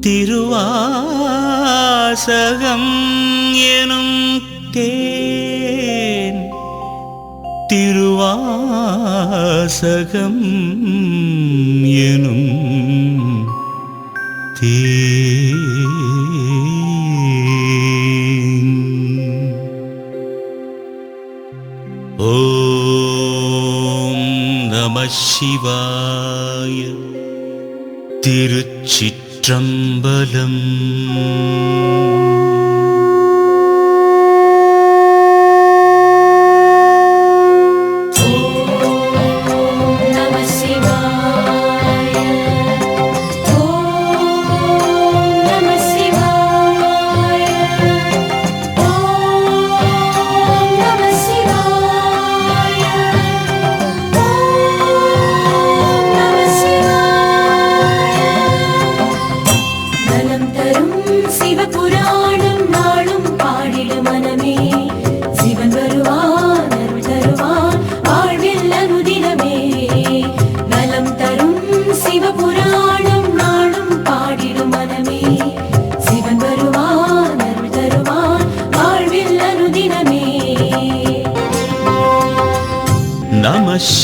திருவாசகம் எனும் தேன். திருவாசகம் எனும் தேன். ஓம் நம சிவாய. म्बलम्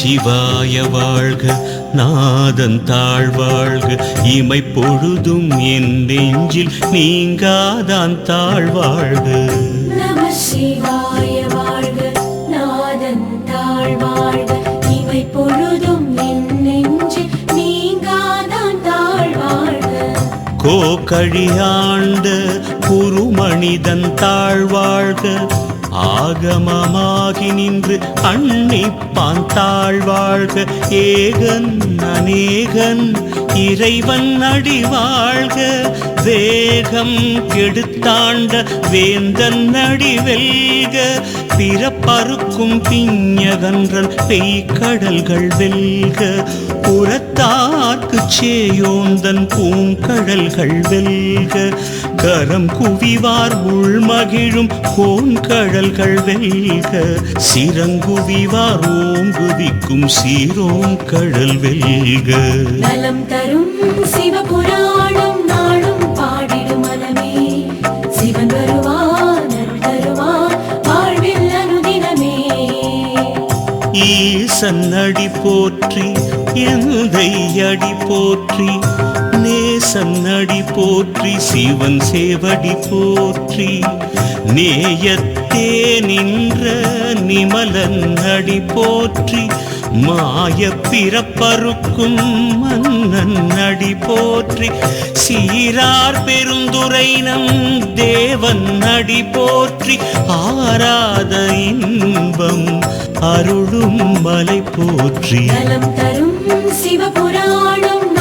சிவாய வாழ்க நாதன் தாழ்வாழ்க இமை பொழுதும் என் நெஞ்சில் நீங்காதான் தாழ்வாழ்க சிவாய வாழ்க நாதன் பொழுதும் என் நெஞ்சில் நீங்காதான் குருமனிதன் தாழ்வாழ்க ஆகமமாகி நின்று அன்னிப்பான் தாழ்வாழ்க ஏகன் அநேகன் இறைவன் அடி வாழ்க வேகம் கெடுத்தாண்ட வேந்தன் அடி வெல்க பிறப்பறுக்கும் பிஞகன்றன் பெய்கடல்கள் வெல்க புறத்தார்க்கு சேயோந்தன் பூங்கடல்கள் வெல்க கரம் குவிவார் உள்மகிழும் கோன்கடல்கள் வெல்க சிறங்குவிவார் ஓங்குவிக்கும் சீரோன் கடல் வெல்க. நலம் தர வரும். சிவபுராணம் நாளும் பாடிடும் மனமே. சிவன் வருவான் அருள் தருவான் வாழ்வில் அனுதினமே. ஈசன் அடி போற்றி எந்தை அடி போற்றி சன்னடி போற்றி சிவன் சேவடி போற்றி. நேயத்தே நின்ற நிமலன் அடி போற்றி. மாய பிறப்பருக்கும் மன்னன் அடி போற்றி. சீரார் பெருந்துரை நம் தேவன் அடி போற்றி. ஆராத இன்பம் அருளும் மலை போற்றி. நலம் தரும் சிவபுராணம்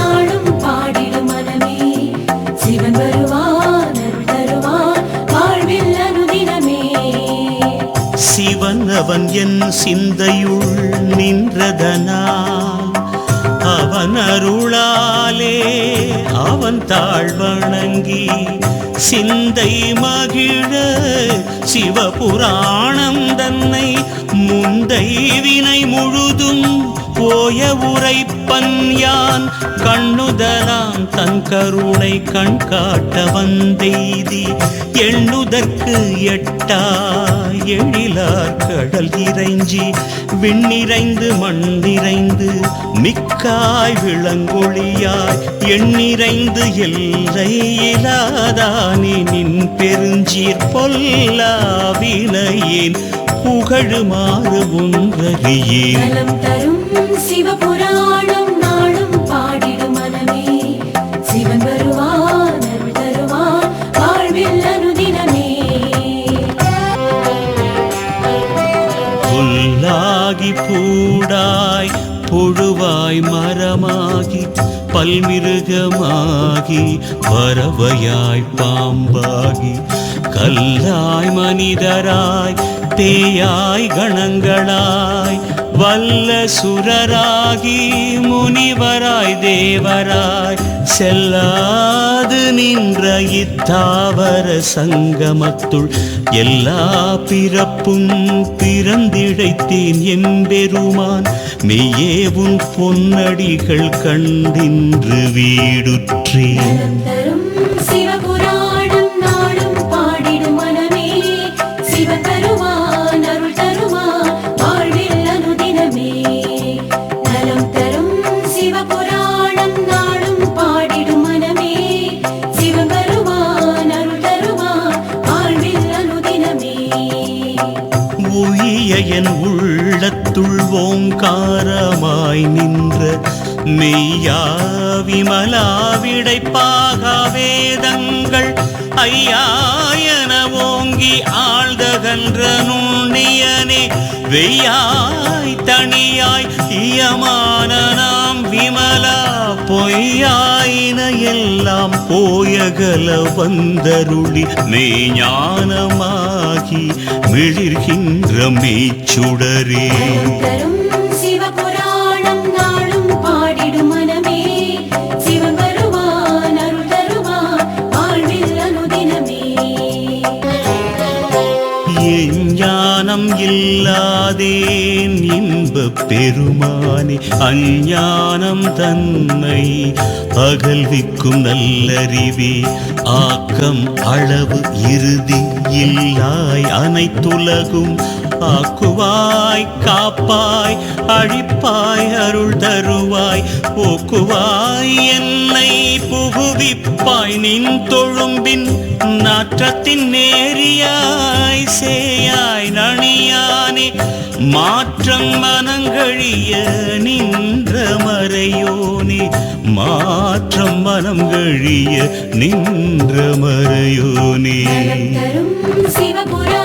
அவன் என் சிந்தையுள் நின்றதனால் அவன் அருளாலே அவன் தாழ்வணங்கி சிந்தை மகிழ சிவபுராணம் தன்னை முந்தை வினை முழுதும் ஓய உரைப்பன் யான் கண்ணுதலாம் தன் கருணை கண் காட்ட வந்தெய்தி எண்ணுதற்கு எட்டா எழிலார் கடல் இறைஞ்சி விண்ணிறைந்து மண்ணிறைந்து மிக்காய் விளங்கொழியாய் எண்ணிறைந்து எல்லை இலாதானே நின் பெருஞ்சீர் பொல்லாவினையேன் புகழுமாறு ஒன்றறியேன் தரும் சிவபுராணம் நாளும் பாடிடும் மனமே. சிவன் வருவான் அருள் தருவான் வாழ்வில் அனுதினமே. புல்லாகி பூடாய் பொழுவாய் மரமாகி பல்மிருகமாகி பறவையாய் பாம்பாகி கல்லாய் மனிதராய் தேயாய் கணங்களாய் வல்ல சுரராகி முனிவராய் தேவராய் செல்லாது நின்ற இத்தாவர சங்கமத்துள் எல்லா பிறப்பும் பிறந்திழைத்தேன் எம்பெருமான் மெய்யே உன் பொன்னடிகள் கண்டின்று வீடுற்றேன். காரமாய் நின்ற மெய்யா விமலாவிடைப்பாக வேதங்கள் ஐயாயன ஓங்கி ஆழ்தகன்ற நுண்ணியனே வெய்யாய் தனியாய் இயமான நாம் விமலா பொய்யா எல்லாம் போயகல வந்தருளி மெய்ஞானமாகி மிளிர்கின்ற மெய்ச்சுடரே. சிவபுராணம் ஞானம் இல்லாதேன் இன்பப் பெருமானே? அஞ்ஞானம் தன்னை அகல்விக்கும் நல்லறிவே. ஆக்கம் அளவு இறுதி இல்லாய் அனைத்துலகும் ஆக்குவாய் காப்பாய் அழிப்பாய் அருள் தருவாய். ஓக்குவாய் என்னை புகுவிப்பாய். நின் தொழும்பின் நாற்றத்தின் நேரியாய் சேயாய் நணியானே மாற்றம் மனங்கழிய நின்ற மறையோனே. மாற்றம் மனம் கழிய நின்ற மறையோனே. சிவபுரா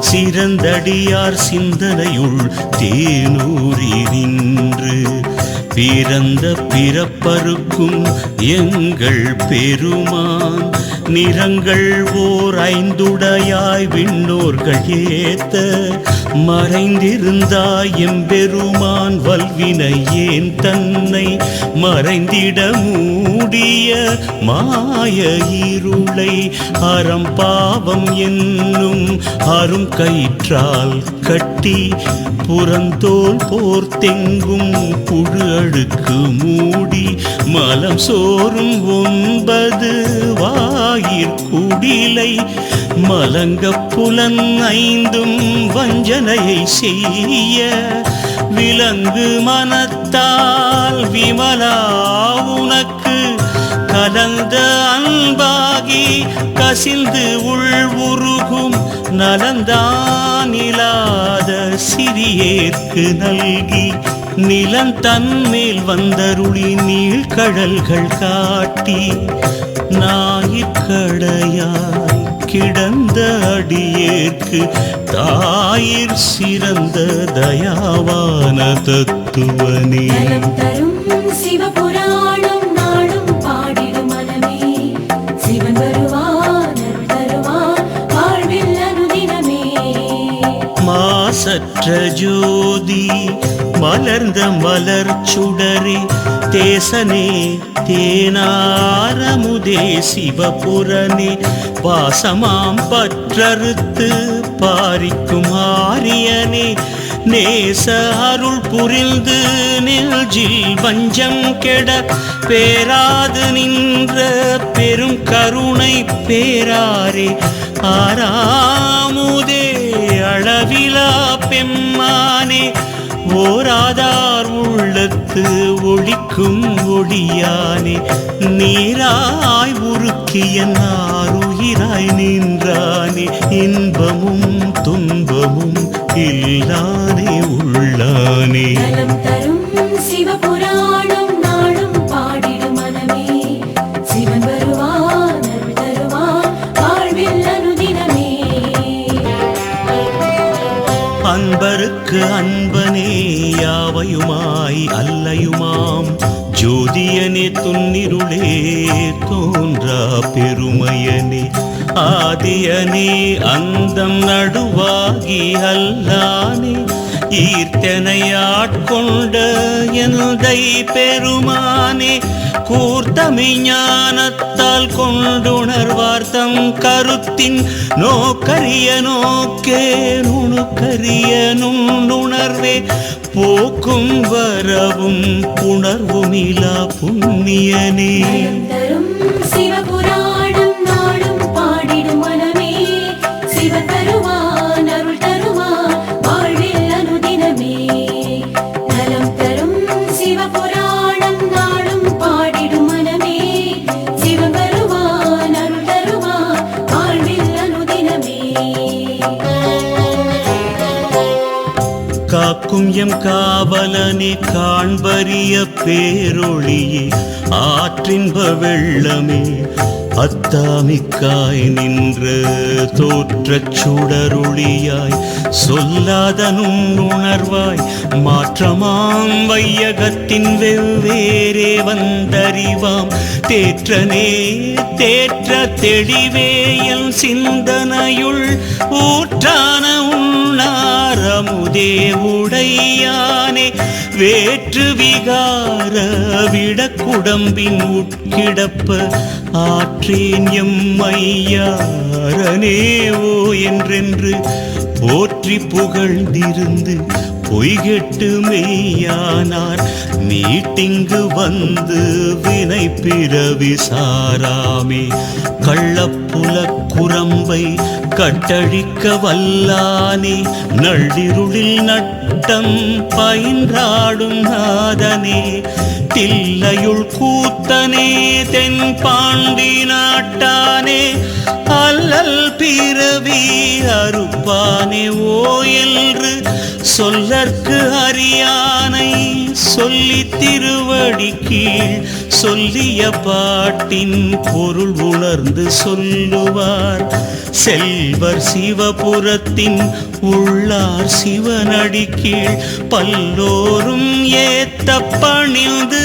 சிறந்தடியார் சிந்தனையுள் தேனூரி நின்று பிறந்த பிறப்பருக்கும் எங்கள் பெருமான் நிறங்கள் ஓர் ஐந்துடையாய் விண்ணோர்கள் ஏத்த மறைந்திருந்தாய் எம்பெருமான் வல்வினை ஏன் தன்னை மறைந்திடமூ? மூடிய மாய இருளை அறம் பாவம் என்னும் அரும் கயிற்றால் கட்டி புறந்தோல் போர்த்தெங்கும் புழு அழுக்கு மூடி மலம் சோறும் ஒன்பது வாயிற்குடிலை மலங்க புலன் ஐந்தும் வஞ்சனையை செய்ய விலங்கு மனத்தால் விமலா உனக்கு கலந்த அன்பாகி கசிந்து உள் உருகும் நலந்தானிலாத சிறியேற்கு நல்கி நிலம் தன்மேல் வந்தருளி நீழ்கடல்கள் காட்டி நாயிற்கடையாய் கிடந்த அடியேற்கு தாயிற் சிறந்த தயாவான தத்துவனே. சிவபு மற்ற ஜோதி மலர்ந்த மலர் சுடரே தேசனே தேனாரமுதே சிவபுரனே பாசமாம் பற்றறுத்து பாரிக்கும் ஆரியனே நேச அருள் புரிந்து நெல்ஜில் வஞ்சம் கெட பேராது நின்ற பெரும் கருணை பேராரே ஆரா பெம்மானே ஓராதார் உள்ளத்து ஒழிக்கும் ஒளியானே நீராய் உருக்கிய நாருயிராய் நின்றானே இன்பமும் துன்பமும் இல்லானே உள்ளானே. தரும் சிவபுராணம் அன்பருக்கு அன்பனே யாவையுமாய் அல்லையுமாம். ஜோதியனே துன்னிருளே தோன்றா பெருமையனே. ஆதியனே அந்தம் நடுவாகி அல்லானே. ஈர்த்தனையாட்கொண்ட எந்தை பெருமானே. கூர்த்தமி ஞானத்தால் கொண்டுணர்வார்த்தம் கருத்தின் நோக்கரிய நோக்கே நுணுக்கரிய நுண்ணுணர்வே. போக்கும் வரவும் புணர்வுமிலா புண்ணியனே. காக்கும் எம் காவலனே காண்பறிய பேரொழியே ஆற்றின்ப வெள்ளமே அத்தாமிக்காய் நின்று தோற்றச் சுடருளியாய் சொல்லாதனும் உணர்வாய் மாற்றமாம் வையகத்தின் வெவ்வேறே வந்தறிவாம். தேற்றனே தேற்ற தெளிவேயல் சிந்தனையுள் ஊற்றான உண்ணாரமுதே உடையானே வேற்று விகார விடக்குடம்பின் உட்கிடப்ப ஆற்றேன் எம் ஐயாரனேவோ என்றென்று போற்றி புகழ்ந்திருந்து பொய்கெட்டு மெய்யானார். மீட்டிங்கு வந்து வினை பிறவி சாராமே. கள்ளப்புல குரம்பை கட்டழிக்க வல்லானே. நள்ளிருளில் நட்டம் பயின்றாடும் நாதனே. தில்லையுள் கூத்தனே தென் பாண்டி நாட்டானே. அல்லல் பிறவி அறுப்பானே ஓ என்று சொல்ல சொல்லற்கு அறியானை சொல்லி திருவடி கீழ் சொல்லிய பாட்டின் பொருள் உணர்ந்து சொல்லுவார். செல்வர் சிவபுரத்தின் உள்ளார் சிவனடி கீழ் பல்லோரும் ஏத்த பணிந்து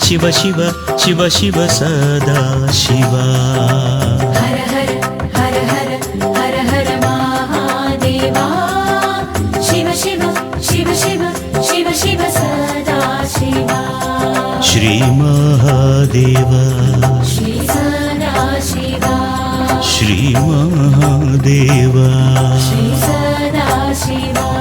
शिव शिव शिव शिव सदा शिवा। शिव शिव शिव शिव शिव सदा शिवा।